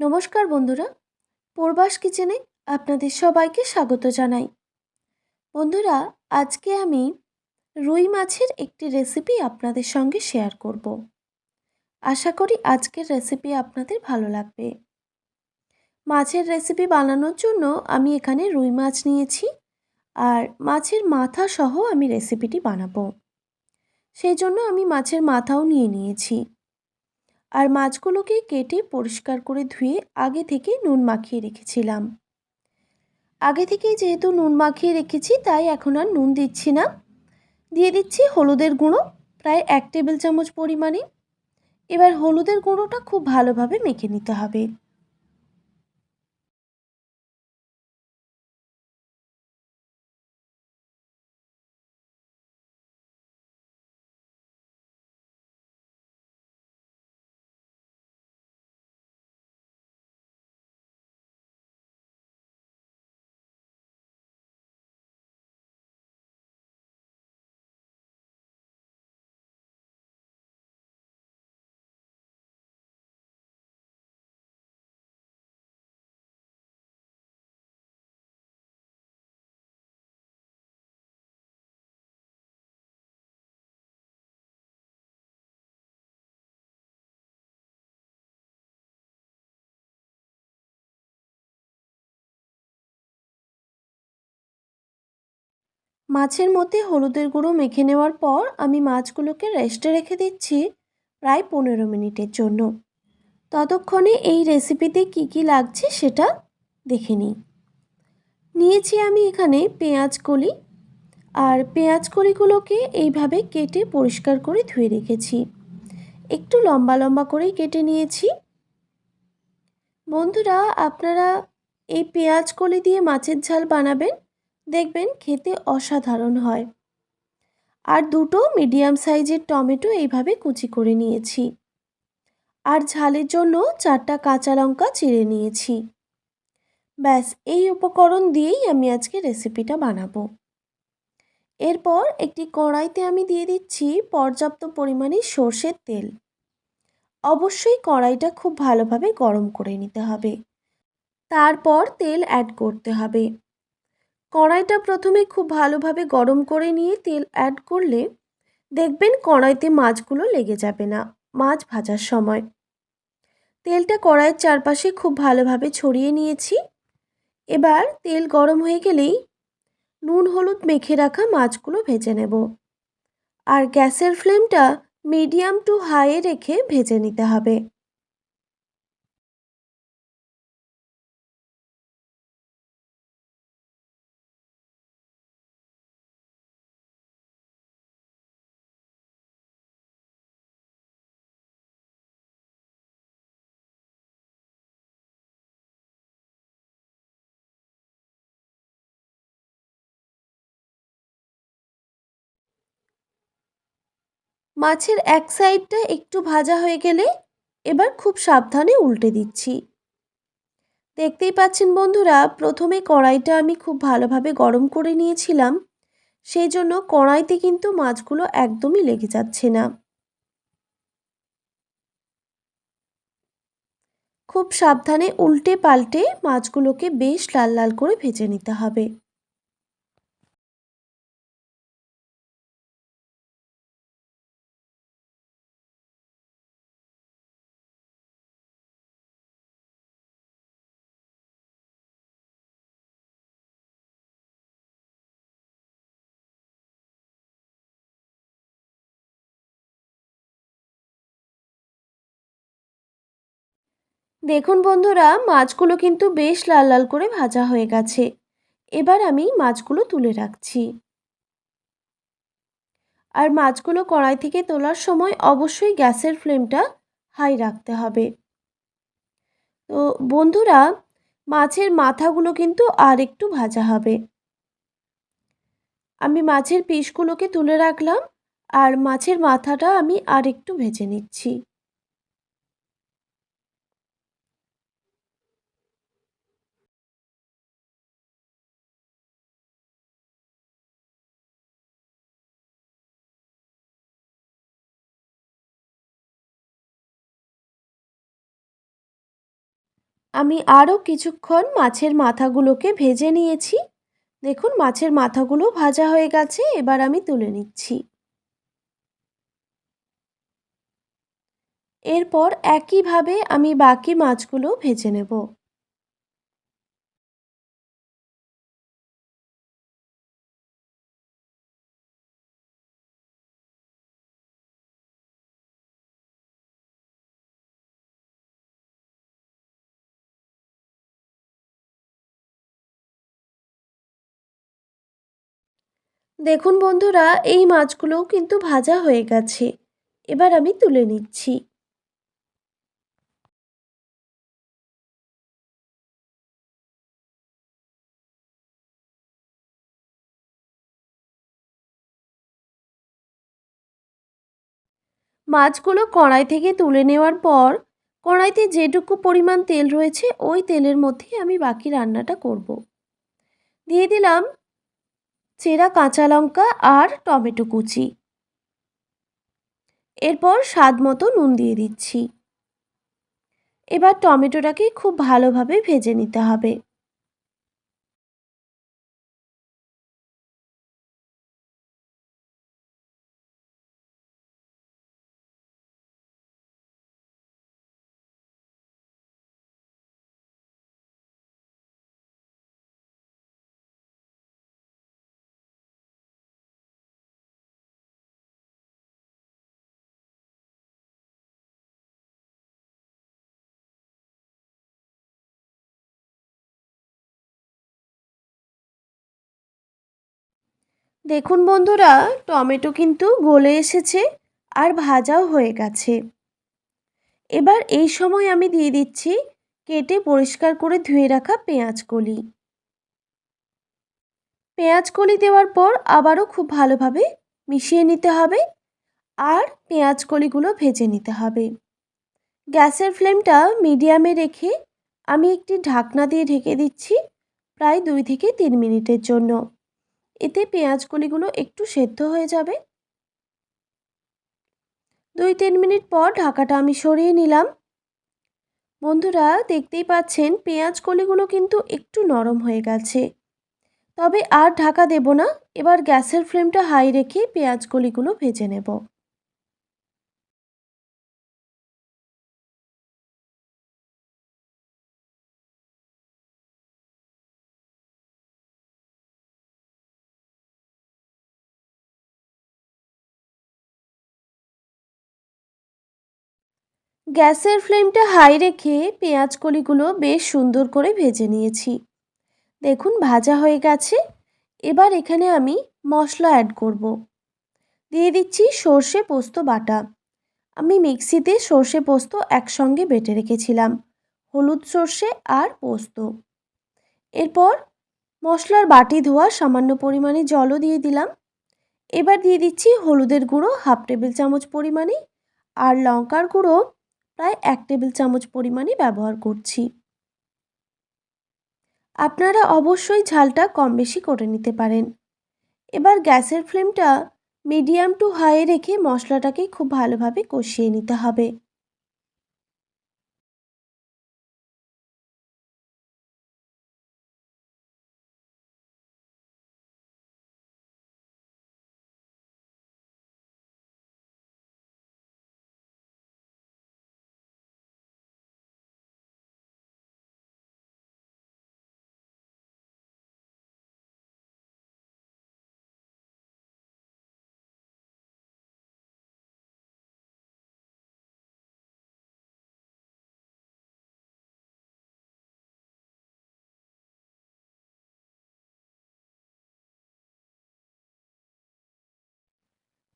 নমস্কার বন্ধুরা। পূর্বাস কিচেনে আপনাদের সবাইকে স্বাগত জানাই। বন্ধুরা, আজকে আমি রুই মাছের একটি রেসিপি আপনাদের সঙ্গে শেয়ার করব। আশা করি আজকের রেসিপি আপনাদের ভালো লাগবে। মাছের রেসিপি বানানোর জন্য আমি এখানে রুই মাছ নিয়েছি আর মাছের মাথা সহ আমি রেসিপিটি বানাবো। সেই জন্য আমি মাছের মাথাও নিয়ে নিয়েছি। আর মাছগুলোকে কেটে পরিষ্কার করে ধুয়ে আগে থেকে নুন মাখিয়ে রেখেছিলাম। আগে থেকে যেহেতু নুন মাখিয়ে রেখেছি, তাই এখন আর নুন দিচ্ছি না। দিয়ে দিচ্ছি হলুদের গুঁড়ো, প্রায় এক টেবিল চামচ পরিমাণে। এবার হলুদের গুঁড়োটা খুব ভালোভাবে মেখে নিতে হবে। মাছের মধ্যে হলুদের গুঁড়ো মেখে নেওয়ার পর আমি মাছগুলোকে রেস্টে রেখে দিচ্ছি প্রায় পনেরো মিনিটের জন্য। ততক্ষণে এই রেসিপিতে কি কি লাগছে সেটা দেখে নিই। নিয়েছি আমি এখানে পেঁয়াজ কলি আর পেঁয়াজ কলিগুলোকে এইভাবে কেটে পরিষ্কার করে ধুয়ে রেখেছি। একটু লম্বা লম্বা করেই কেটে নিয়েছি। বন্ধুরা, আপনারা এই পেঁয়াজ কলি দিয়ে মাছের ঝাল বানাবেন? দেখবেন খেতে অসাধারণ হয়। আর দুটো মিডিয়াম সাইজের টমেটো এইভাবে কুচি করে নিয়েছি। আর ঝালের জন্য চারটা কাঁচা লঙ্কা চিড়ে নিয়েছি। ব্যাস, এই উপকরণ দিয়েই আমি আজকে রেসিপিটা বানাবো। এরপর একটি কড়াইতে আমি দিয়ে দিচ্ছি পর্যাপ্ত পরিমাণে সর্ষের তেল। অবশ্যই কড়াইটা খুব ভালোভাবে গরম করে নিতে হবে। তারপর তেল অ্যাড করতে হবে। কড়াইটা প্রথমে খুব ভালোভাবে গরম করে নিয়ে তেল অ্যাড করলে দেখবেন কড়াইতে মাছগুলো লেগে যাবে না, মাছ ভাজার সময়। তেলটা কড়াইয়ের চারপাশে খুব ভালোভাবে ছড়িয়ে নিয়েছি। এবার তেল গরম হয়ে গেলেই নুন, হলুদ মেখে রাখা মাছগুলো ভেজে নেব। আর গ্যাসের ফ্লেমটা মিডিয়াম টু হাইয়ে রেখে ভেজে নিতে হবে। মাছের এক সাইডটা একটু ভাজা হয়ে গেলে এবার খুব সাবধানে উল্টে দিচ্ছি। দেখতেই পাচ্ছেন বন্ধুরা, প্রথমে কড়াইটা আমি খুব ভালোভাবে গরম করে নিয়েছিলাম, সেই জন্য কড়াইতে কিন্তু মাছগুলো একদমই লেগে যাচ্ছে না। খুব সাবধানে উল্টে পাল্টে মাছগুলোকে বেশ লাল লাল করে ভেজে নিতে হবে। দেখুন বন্ধুরা, মাছগুলো কিন্তু বেশ লাল লাল করে ভাজা হয়ে গেছে। এবার আমি মাছগুলো তুলে রাখছি। আর মাছগুলো কড়াই থেকে তোলার সময় অবশ্যই গ্যাসের ফ্লেমটা হাই রাখতে হবে। তো বন্ধুরা, মাছের মাথাগুলো কিন্তু আর একটু ভাজা হবে। আমি মাছের পিসগুলোকে তুলে রাখলাম, আর মাছের মাথাটা আমি আর একটু ভেজে নিচ্ছি। আমি আরও কিছুক্ষণ মাছের মাথাগুলোকে ভেজে নিয়েছি। দেখুন, মাছের মাথাগুলো ভাজা হয়ে গেছে, এবার আমি তুলে নিচ্ছি। এরপর একইভাবে আমি বাকি মাছগুলো ভেজে নেব। দেখুন বন্ধুরা, এই মাছগুলোও কিন্তু ভাজা হয়ে গেছে এবার আমি তুলে নিচ্ছি মাছগুলো কড়াই থেকে তুলে নেওয়ার পর, কড়াইতে যেটুকু পরিমাণ তেল রয়েছে, ওই তেলের মধ্যেই আমি বাকি রান্নাটা করব। দিয়ে দিলাম চেরা কাঁচা লঙ্কা আর টমেটো কুচি। এরপর স্বাদ মতো নুন দিয়ে দিচ্ছি। এবার টমেটোটাকে খুব ভালোভাবে ভেজে নিতে হবে। দেখুন বন্ধুরা, টমেটো কিন্তু গলে এসেছে আর ভাজাও হয়ে গেছে। এবার এই সময় আমি দিয়ে দিচ্ছি কেটে পরিষ্কার করে ধুয়ে রাখা পেঁয়াজ কলি। পেঁয়াজ কলি দেওয়ার পর আবারও খুব ভালোভাবে মিশিয়ে নিতে হবে আর পেঁয়াজ কলিগুলো ভেজে নিতে হবে। গ্যাসের ফ্লেমটা মিডিয়ামে রেখে আমি একটি ঢাকনা দিয়ে ঢেকে দিচ্ছি প্রায় দুই থেকে তিন মিনিটের জন্য। এতে পেঁয়াজ কলিগুলো একটু সেদ্ধ হয়ে যাবে। দুই তিন মিনিট পর ঢাকাটা আমি সরিয়ে নিলাম। বন্ধুরা, দেখতেই পাচ্ছেন পেঁয়াজ কলিগুলো কিন্তু একটু নরম হয়ে গেছে। তবে আর ঢাকা দেব না, এবার গ্যাসের ফ্লেমটা হাই রেখে পেঁয়াজ কলিগুলো ভেজে নেব। গ্যাসের ফ্লেমটা হাই রেখে পেঁয়াজ কলিগুলো বেশ সুন্দর করে ভেজে নিয়েছি। দেখুন, ভাজা হয়ে গেছে। এবার এখানে আমি মশলা অ্যাড করব। দিয়ে দিচ্ছি সর্ষে পোস্ত বাটা। আমি মিক্সিতে সর্ষে পোস্ত একসঙ্গে বেটে রেখেছিলাম, হলুদ সর্ষে আর পোস্ত। এরপর মশলার বাটি ধোয়া সামান্য পরিমাণে জলও দিয়ে দিলাম। এবার দিয়ে দিচ্ছি হলুদের গুঁড়ো হাফ টেবিল চামচ পরিমাণে আর লঙ্কার গুঁড়ো প্রায় এক টেবিল চামচ পরিমাণই ব্যবহার করছি। আপনারা অবশ্যই ঝালটা কম বেশি করে নিতে পারেন। এবার গ্যাসের ফ্লেমটা মিডিয়াম টু হাই রেখে মশলাটাকে খুব ভালোভাবে কষিয়ে নিতে হবে।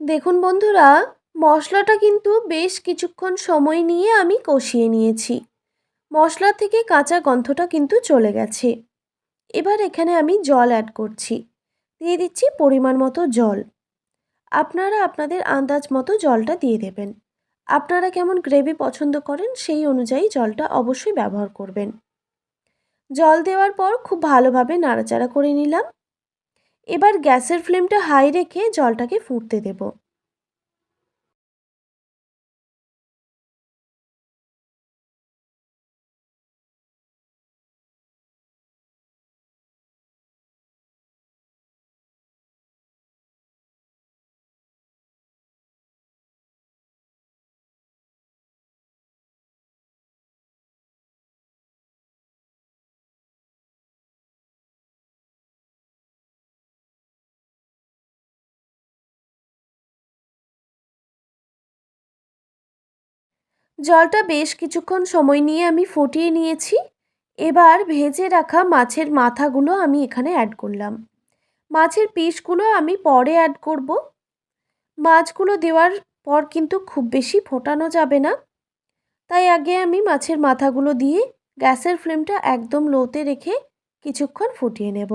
দেখুন বন্ধুরা, মশলাটা কিন্তু বেশ কিছুক্ষণ সময় নিয়ে আমি কষিয়ে নিয়েছি। মশলা থেকে কাঁচা গন্ধটা কিন্তু চলে গেছে। এবার এখানে আমি জল অ্যাড করছি। দিয়ে দিচ্ছি পরিমাণ মতো জল। আপনারা আপনাদের আন্দাজ মতো জলটা দিয়ে দেবেন। আপনারা কেমন গ্রেভি পছন্দ করেন সেই অনুযায়ী জলটা অবশ্যই ব্যবহার করবেন। জল দেওয়ার পর খুব ভালোভাবে নাড়াচাড়া করে নিলাম। এবার গ্যাসের ফ্লেমটা হাই রেখে জলটাকে ফুটতে দেব। জলটা বেশ কিছুক্ষণ সময় নিয়ে আমি ফুটিয়ে নিয়েছি। এবার ভেজে রাখা মাছের মাথাগুলো আমি এখানে অ্যাড করলাম। মাছের পিসগুলো আমি পরে অ্যাড করব। মাছগুলো দেওয়ার পর কিন্তু খুব বেশি ফোটানো যাবে না। তাই আগে আমি মাছের মাথাগুলো দিয়ে গ্যাসের ফ্লেমটা একদম লোতে রেখে কিছুক্ষণ ফুটিয়ে নেব।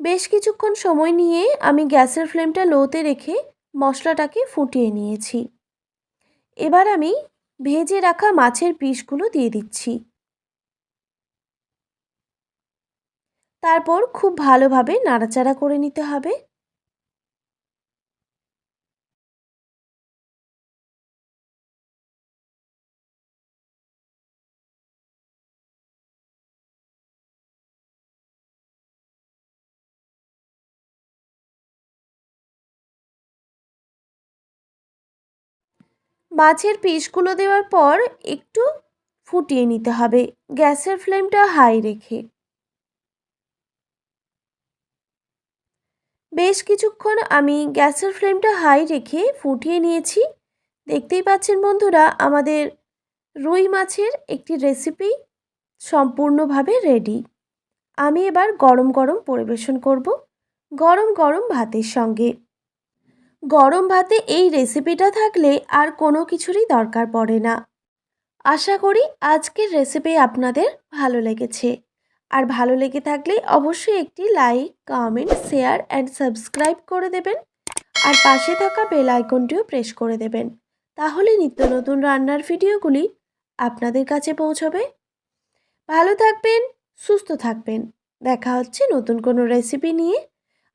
বেশ কিছুক্ষণ সময় নিয়ে আমি গ্যাসের ফ্লেমটা লোতে রেখে মশলাটাকে ফুটিয়ে নিয়েছি। এবার আমি ভেজে রাখা মাছের পিসগুলো দিয়ে দিচ্ছি। তারপর খুব ভালোভাবে নাড়াচাড়া করে নিতে হবে। মাছের পিসগুলো দেওয়ার পর একটু ফুটিয়ে নিতে হবে। গ্যাসের ফ্লেমটা হাই রেখে। বেশ কিছুক্ষণ আমি গ্যাসের ফ্লেমটা হাই রেখে ফুটিয়ে নিয়েছি। দেখতেই পাচ্ছেন বন্ধুরা, আমাদের রুই মাছের একটি রেসিপি সম্পূর্ণভাবে রেডি। আমি এবার গরম গরম পরিবেশন করব, গরম গরম ভাতের সঙ্গে। গরম ভাতে এই রেসিপিটা থাকলে আর কোনো কিছুরই দরকার পড়ে না। আশা করি আজকের রেসিপি আপনাদের ভালো লেগেছে। আর ভালো লেগে থাকলে অবশ্যই একটি like comment share and subscribe করে দেবেন। আর পাশে থাকা বেল আইকনটিও প্রেস করে দেবেন। তাহলে নিত্য নতুন রান্নার ভিডিওগুলি আপনাদের কাছে পৌঁছবে। ভালো থাকবেন, সুস্থ থাকবেন। দেখা হচ্ছে নতুন কোনো রেসিপি নিয়ে।